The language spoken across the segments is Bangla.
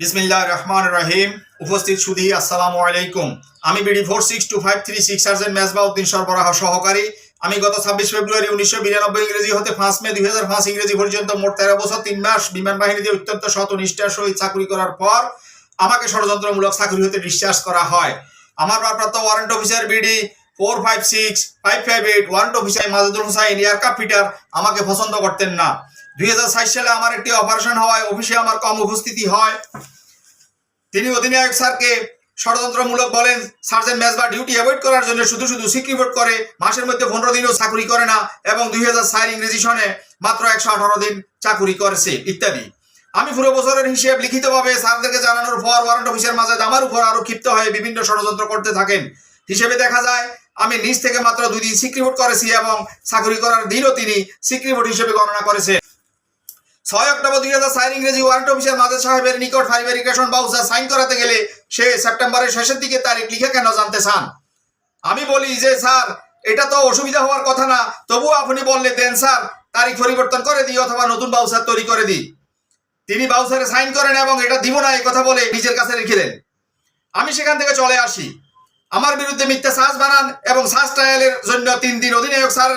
বিসমিল্লাহ রহমান রহিম উপস্থিত সুধী, আসসালামু আলাইকুম। আমি BD four six two five three six সরবরাহ সহকারী। আমি গত ছাব্বিশ ফেব্রুয়ারি উনিশশো বিরানব্বই ইংরেজি হতে পাঁচ মে দুই হাজার পাঁচ ইংরেজি পর্যন্ত মোট তেরো বছর, তিন মাস বিমান বাহিনীতে অত্যন্ত শত নিষ্ঠার সহিত চাকরি করার পর আমাকে ষড়যন্ত্রমূলক চাকরি হতে ডিসচার্জ করা হয়। আমার ভারপ্রাপ্ত warrant officer BD four five six five five eight warrant officer Majedul Hossain aircraft fitter আমাকে পছন্দ করতেন না। দুই সালে আমার একটি অপারেশন হওয়ায় অফিসে আমার কম উপস্থিতি হয়। তিনি অধিনায়ক স্যারকে ষড়যন্ত্রমূলক বলেন, সার্জেন্ট মেজবা ডিউটি অ্যাভয়েড করার জন্য শুধু শুধু সিক রিপোর্ট করে, মাসের মধ্যে পনেরো দিনও চাকরি করে না এবং দুই হাজার চার ইংরেজি সনে মাত্র একশো আঠারো দিন চাকরি করেছে, ইত্যাদি। আমি পুরো বছরের হিসেব লিখিতভাবে স্যারদেরকে জানানোর পর ওয়ারেন্ট অফিসের মাঝে আমার উপর আরও ক্ষিপ্ত হয়ে বিভিন্ন ষড়যন্ত্র করতে থাকেন। হিসেবে দেখা যায়, আমি নিজ থেকে মাত্র দুই দিন সিক রিপোর্ট করেছি এবং চাকরি করার দিনও তিনি সিক রিপোর্ট হিসেবে গণনা করেছে ছয় অক্টোবর দুই হাজার চার ইংরেজি ওয়ারেন্ট অফিসার মাজেদ সাহেবের নিকট ফাইভেরিকেশন বাউচার সাইন করাতে গেলে সে সেপ্টেম্বরের শেষের দিকে তারিখ লিখে কেন জানতে চান? আমি বলি যে, স্যার, এটা তো অসুবিধা হওয়ার কথা না। তবুও আপনি বললে দেন, স্যার, তারিখ পরিবর্তন করে দিই অথবা নতুন বাউচার তৈরি করে দিই। তিনি বাউচারে সাইন করেন এবং এটা দিব না, এই কথা বলে নিজের কাছে রেখে দেন। আমি সেখান থেকে চলে আসি। আমার বিরুদ্ধে মিথ্যা সাজ বানান এবং সাজ ট্রায়ালের জন্য তিন দিন অধিনায়ক স্যার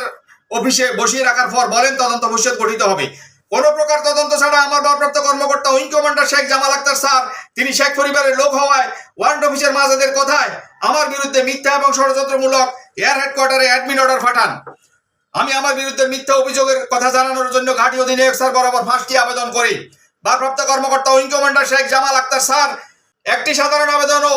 অফিসে বসিয়ে রাখার পর বলেন তদন্ত ভবিষ্যৎ গঠিত হবে। কোন প্রকার তদন্ত ছাড়া আমার ভারপ্রাপ্ত কর্মকর্তা wing commander Sheikh Jamal Akhtar sir, তিনি শেখ পরিবারের লোক হওয়ায় ওয়ারেন্ট অফিসের মাজাদের কথায় আমার বিরুদ্ধে মিথ্যা এবং ষড়যন্ত্রমূলক এয়ার হেডকোয়ার্টারে অ্যাডমিন অর্ডার পাঠান। আমি আমার বিরুদ্ধে মিথ্যা অভিযোগের কথা জানানোর জন্য ঘাটি অধিনায়ক স্যার বরাবর ফাঁসটি আবেদন করি। ভারপ্রাপ্ত কর্মকর্তা wing commander Sheikh Jamal Akhtar sir, একটি সাধারণ আবেদনও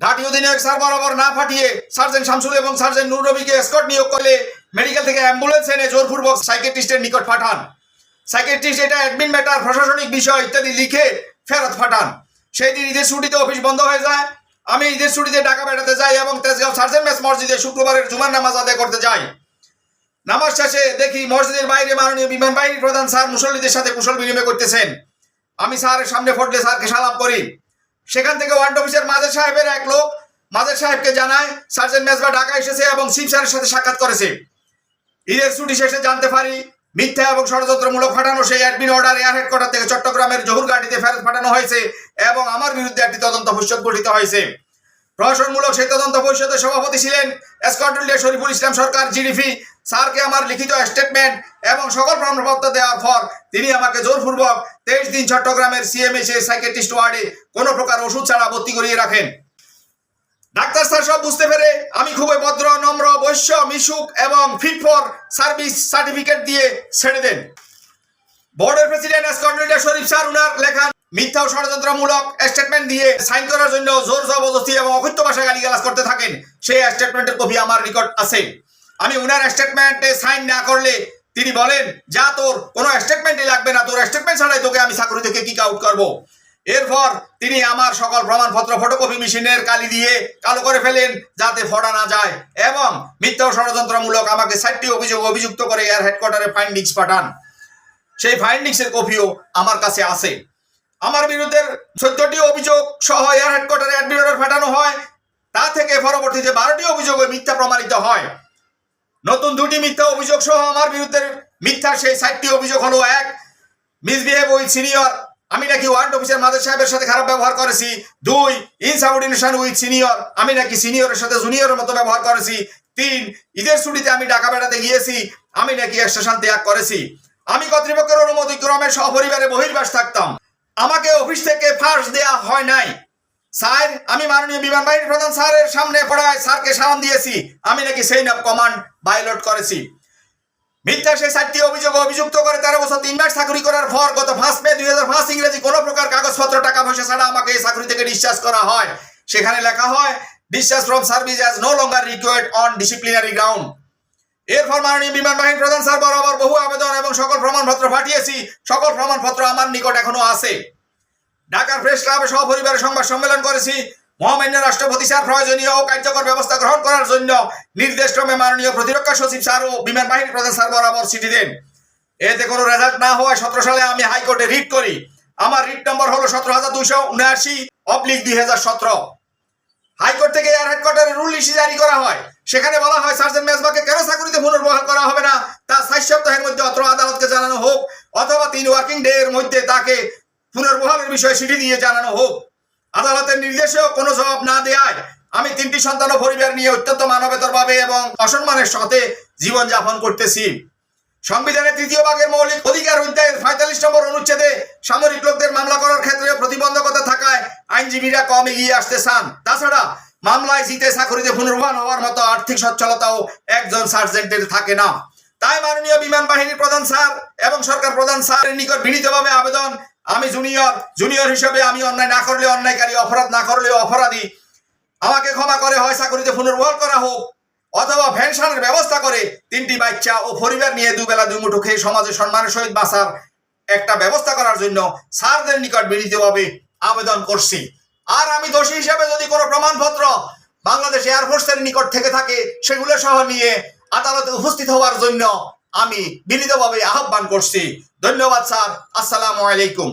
ঘাটি অধিনায়ক স্যার বরাবর না পাঠিয়ে সার্জেন্ট শামসুল এবং সার্জেন্ট নুর রবিকে স্কট নিয়োগ করলে মেডিকেল থেকে অ্যাম্বুলেন্স এনে জোরপূর্বক সাইকেট্রিস্টের নিকট পাঠান। সাইকেট্রিস্ট, এটা অ্যাডমিন ম্যাটার প্রশাসনিক বিষয় ইত্যাদি লিখে ফেরত পাঠান। সেই দিন ঈদের ছুটিতে অফিস বন্ধ হয়ে যায়। আমি ঈদের ছুটিতে ঢাকা বেড়াতে যাই এবং তেজগাঁও সার্জেন্ট মেস মসজিদে শুক্রবারের জুমার নামাজ আদায় করতে যাই। নামাজ শেষে দেখি মসজিদের বাইরে মাননীয় বিমান বাহিনী প্রধান স্যার মুসল্লিদের সাথে কুশল বিনিময় করতেছেন। আমি স্যারের সামনে ফটলে স্যারকে সালাম করি। সেখান থেকে ওয়ার্ড অফিসের মাজার সাহেবের এক লোক মাজার সাহেবকে জানায় সার্জেন্ট মেজবা ঢাকা এসেছে এবং শিব স্যারের সাথে সাক্ষাৎ করেছে। ঈদের ছুটি শেষে জানতে পারি মিথ্যা এবং ষড়যন্ত্রমূলক ফাটানো সেই অ্যাডমিন অর্ডার এয়ার থেকে চট্টগ্রামের জহুর গাড়িতে ফেরত পাঠানো হয়েছে এবং আমার বিরুদ্ধে একটি তদন্ত পরিষদ গঠিত হয়েছে। প্রশাসনমূলক সেই তদন্ত পরিষদের সভাপতি ছিলেন স্কটল্যান্ডের শরীফুল ইসলাম সরকার জিডিপি স্যারকে আমার লিখিত স্টেটমেন্ট এবং সকল প্রমাণপত্র দেওয়ার পর তিনি আমাকে জোরপূর্বক তেইশ দিন চট্টগ্রামের সিএমএসএ সাইকেট্রিস্ট ওয়ার্ডে কোনো প্রকার ওষুধ ছাড়া ভর্তি করিয়ে রাখেন। ডাক্তার স্যার সব বুঝতে পেরে আমি খুবই ভদ্র, নম্র, বৈশ্য, মিশুক এবং ফিট ফর সার্ভিস সার্টিফিকেট দিয়ে ছেড়ে দেন। বোর্ডের প্রেসিডেন্ট স্কটল্যান্ডের শরীফ স্যার, উনার লেখা মিথ্যা ও ষড়যন্ত্রমূলক স্টেটমেন্ট দিয়ে সাইন করার জন্য জোর জবরদস্তি এবং অকথ্য ভাষায় গালিগালাজ করতে থাকেন, সেই স্টেটমেন্টের কপি আমার নিকট আছে। আমি উনার স্টেটমেন্টে সাইন না করলে তিনি বলেন, যা তোর, কোনো স্টেটমেন্টই লাগবে না, তোর স্টেটমেন্ট ছাড়াই তোকে আমি চাকরি থেকে কিক আউট করব। এরপর তিনি আমার সকল প্রমাণপত্র ফটোকপি মেশিনের কালি দিয়ে কালো করে ফেলেন যাতে ফড়া না যায় এবং মিথ্যা ষড়যন্ত্রমূলক আমাকে ষাটটি অভিযোগ অভিযুক্ত করে এয়ার হেডকোয়ার্টারে ফাইন্ডিংস পাঠান। সেই ফাইন্ডিংসের কপিও আমার কাছে আছে। আমার বিরুদ্ধে চোদ্দটি অভিযোগ সহ এয়ার হেডকোয়ার্টারে অ্যাডমিন অর্ডার পাঠানো হয়। তা থেকে পরবর্তীতে বারোটি অভিযোগ মিথ্যা প্রমাণিত হয়। নতুন দুটি মিথ্যা অভিযোগ সহ আমার বিরুদ্ধে মিথ্যা সেই ষাটটি অভিযোগ হলো এক মিসবিহেভ উইথ সিনিয়র আমি নাকি ওয়ার্ড অফিসার মাদার সাহেবের সাথে খারাপ ব্যবহার করেছি। দুই ইনসাবর্ডিনেশন উইথ সিনিয়র। আমি নাকি সিনিয়রের সাথে জুনিয়রের মতো ব্যবহার করেছি। তিন, ঈদের ছুটিতে আমি ঢাকা বেড়াতে গিয়েছি। আমি নাকি স্টেশন ত্যাগ করেছি। আমি কর্তৃপক্ষের অনুমতি ক্রমে সপরিবারে বহির্বাস থাকতাম। আমাকে অফিস থেকে ফার্স্ট দেয়া হয় নাই। স্যার, আমি মাননীয় বিমান বাহিনী প্রধান স্যারের সামনে পড়ায় স্যারকে সালাম দিয়েছি। আমি নাকি সেইন অফ কমান্ড বাইলট করেছি। মিথ্যা সেই চারটি অভিযোগ অভিযুক্ত করে তেরো বছর তিন মাস চাকরি করার পর গত ফার্স্ট মে দুই হাজার পাঁচ ইংরেজি কোনো প্রকার কাগজপত্র, টাকা পয়সা ছাড়া আমাকে এই চাকরি থেকে ডিসচার্জ করা হয়। সেখানে লেখা হয় discharge from service as no longer required on disciplinary ground এরপর মাননীয় বিমান বাহিনী প্রধান স্যার বরাবর বহু আবেদন এবং সকল প্রমাণপত্র পাঠিয়েছি। সকল প্রমাণপত্র আমার নিকট এখনও আছে। ঢাকার প্রেস ক্লাবে সহপরিবারের সংবাদ সম্মেলন করেছি। মহামান্য রাষ্ট্রপতি স্যার প্রয়োজনীয় ও কার্যকর ব্যবস্থা গ্রহণ করার জন্য নির্দেশক্রমে মাননীয় প্রতিরক্ষা সচিব স্যার ও বিমান বাহিনী প্রধান স্যার বরাবর চিঠি দেন। এতে কোনো রেজাল্ট না হওয়ায় সতেরো সালে আমি হাইকোর্টে রিট করি। আমার রিট নম্বর হলো সতেরো হাজার দুইশো উনআশি অবলিক দুই হাজার সতেরো। হাইকোর্ট থেকে এয়ার হেডকোয়ার্টারে রুল ইস্যু জারি করা হয়। সেখানে বলা হয়, সার্জেন্ট মেজবাকে কেন চাকরিতে পুনর্বহাল করা হবে না? তা ষাট সপ্তাহের মধ্যে অত্র আদালতকে জানানো হোক, অথবা তিন ওয়ার্কিং ডে এর মধ্যে তাকে পুনর্বহালের বিষয়ে চিঠি দিয়ে জানানো হোক। আদালতের নির্দেশেও কোনো জবাব না দেয়ায় আমি তিনটি সন্তান ও পরিবার নিয়ে অত্যন্ত মানবেতরভাবে এবং অসম্মানের সাথে জীবন যাপন করতেছি। সংবিধানের তৃতীয় ভাগের মৌলিক অধিকার অধ্যায়ের পঁয়তাল্লিশ নম্বর অনুচ্ছেদে সামরিক লোকদের মামলা করার ক্ষেত্রে প্রতিবন্ধকতা থাকায় আইনজীবীরা কম এগিয়ে আসতে চান। তাছাড়া মামলায় জিতে চাকরিতে পুনর্বান হওয়ার মতো আর্থিক সচ্ছলতাও একজন সার্জেন্টের থাকে না। তাই মাননীয় বিমান বাহিনীর প্রধান স্যার এবং সরকার প্রধান স্যারের নিকট বিনীতভাবে আবেদন আমি জুনিয়র জুনিয়র হিসেবে আমি অন্যায় না করলে অন্যায়কারী, অপরাধ না করলে অপরাধী। আমাকে ক্ষমা করে হয় চাকরিতে পুনর্বহাল করা হোক, অথবা পেনশনের ব্যবস্থা করে তিনটি বাচ্চা ও পরিবার নিয়ে দুবেলা দুমুঠো খেয়ে সমাজে সম্মানের সহিত বাঁচার একটা ব্যবস্থা করার জন্য স্যারদের নিকট বিনীতভাবে আবেদন করছি। আর আমি দোষী হিসেবে যদি কোনো প্রমাণপত্র বাংলাদেশ এয়ারফোর্সের নিকট থেকে থাকে, সেগুলো সহ নিয়ে আদালতে উপস্থিত হওয়ার জন্য আমি বিনীতভাবে আহ্বান করছি। ধন্যবাদ স্যার। আসসালামু আলাইকুম।